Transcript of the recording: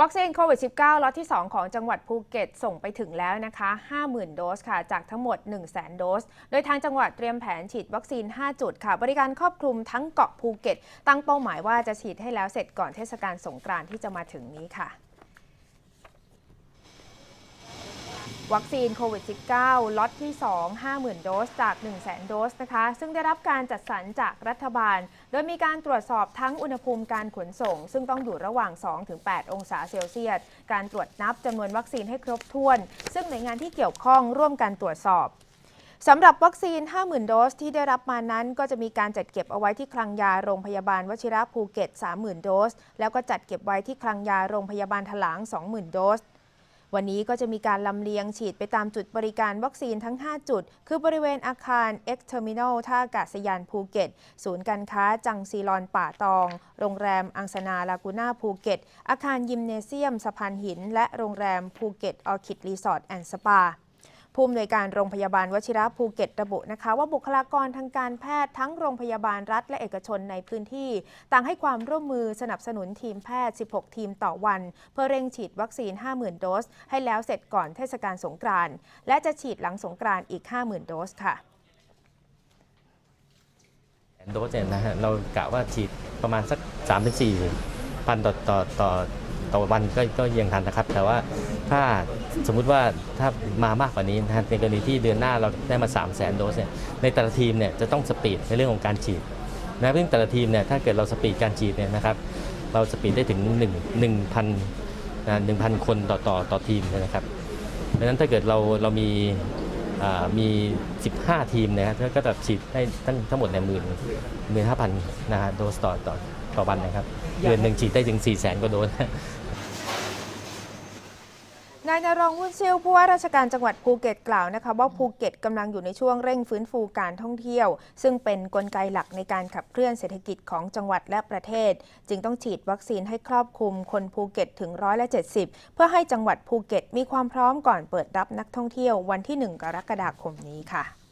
วัคซีนโควิด -19 ล็อตที่ 2 ของจังหวัดภูเก็ตส่งไปถึงแล้วนะคะ 50,000 โดสค่ะ จากทั้งหมด 100,000 โดส โดยทางจังหวัดเตรียมแผนฉีดวัคซีน 5 จุดค่ะ บริการครอบคลุมทั้งเกาะภูเก็ต ตั้งเป้าหมายว่าจะฉีดให้แล้วเสร็จก่อนเทศกาลสงกรานต์ที่จะมาถึงนี้ค่ะ วัคซีนโควิด -19 ล็อตที่ 2 50,000 โดสจาก 100,000 โดสนะคะ ซึ่งได้รับการจัดสรรจากรัฐบาล โดยมีการตรวจสอบทั้งอุณหภูมิการขนส่ง ซึ่งต้องอยู่ระหว่าง 2-8 องศาเซลเซียส การตรวจนับจำนวนวัคซีนให้ครบถ้วน ซึ่งหน่วยงานที่เกี่ยวข้องร่วมกันตรวจสอบสำหรับวัคซีน 50,000 โดสที่ได้รับมานั้น ก็จะมีการจัดเก็บเอาไว้ที่คลังยาโรงพยาบาลวชิระภูเก็ต 30,000 โดส แล้วก็จัดเก็บไว้ที่คลังยาโรงพยาบาลถลาง 20,000 โดส วันนี้ก็จะมีการลำเลียงฉีดไปตามจุดบริการวัคซีนทั้ง 5 จุด คือบริเวณอาคาร X Terminal ท่าอากาศยานภูเก็ต ศูนย์การค้าจังซีลอนป่าตอง โรงแรมอังสนาลากูน่าภูเก็ต อาคารยิมเนเซียมสะพานหิน และโรงแรมภูเก็ตออคิดรีสอร์ทแอนด์สปา ผู้อำนวยการโรงพยาบาลวชิระภูเก็ตระบุนะคะว่าบุคลากรทางการแพทย์ทั้งโรงพยาบาลรัฐและเอกชนในพื้นที่ ต่างให้ความร่วมมือสนับสนุนทีมแพทย์ 16 ทีมต่อวัน เพื่อเร่งฉีดวัคซีน 50,000 โดส ให้แล้วเสร็จก่อนเทศกาลสงกรานต์และจะฉีดหลังสงกรานต์อีก 50,000 โดสค่ะโดสเนี่ยนะฮะเรากะว่าฉีดประมาณสัก3ามถึงสี่พันต่อต่อต่อต่อวันก็ก็ยังทันนะครับ แต่ว่า ถ้าสมมุติว่าถ้ามามากกว่านี้นะในกรณีที่เดือนหน้าเราได้มา 3 0 0 0 0 0 โดสเนี่ยในแต่ละทีมเนี่ยจะต้องสปีดในเรื่องของการฉีดนะซึ่งแต่ละทีมเนี่ยถ้าเกิดเราสปีดการฉีดเนี่ยนะครับเราสปีดได้ถึง1 1,000นะ1,000 คนต่อต่อต่อทีมเลยนะครับดังนั้นถ้าเกิดเราเรามีมี 15 ทีมนะฮะก็จะฉีดได้ทั้งทั้งหมดในหมื่นหมื่นห้าพันนะฮะโดสต่อต่อต่อวันนะครับเดือนหนึ่งฉีดได้ถึง 4 0 0 0 0 0 กว่าโดส นายนรงค์วุ่นซิลผู้ว่าราชการจังหวัดภูเก็ตกล่าวนะคะว่าภูเก็ตกำลังอยู่ในช่วงเร่งฟื้นฟูการท่องเที่ยว ซึ่งเป็นนกลไกหลักในการขับเคลื่อนเศรษฐกิจของจังหวัดและประเทศ จึงต้องฉีดวัคซีนให้ครอบคลุมคนภูเก็ตถึงร้อยละ70 เพื่อให้จังหวัดภูเก็ตมีความพร้อมก่อนเปิดรับนักท่องเที่ยววันที่ 1 กรกฎาคมนี้ค่ะ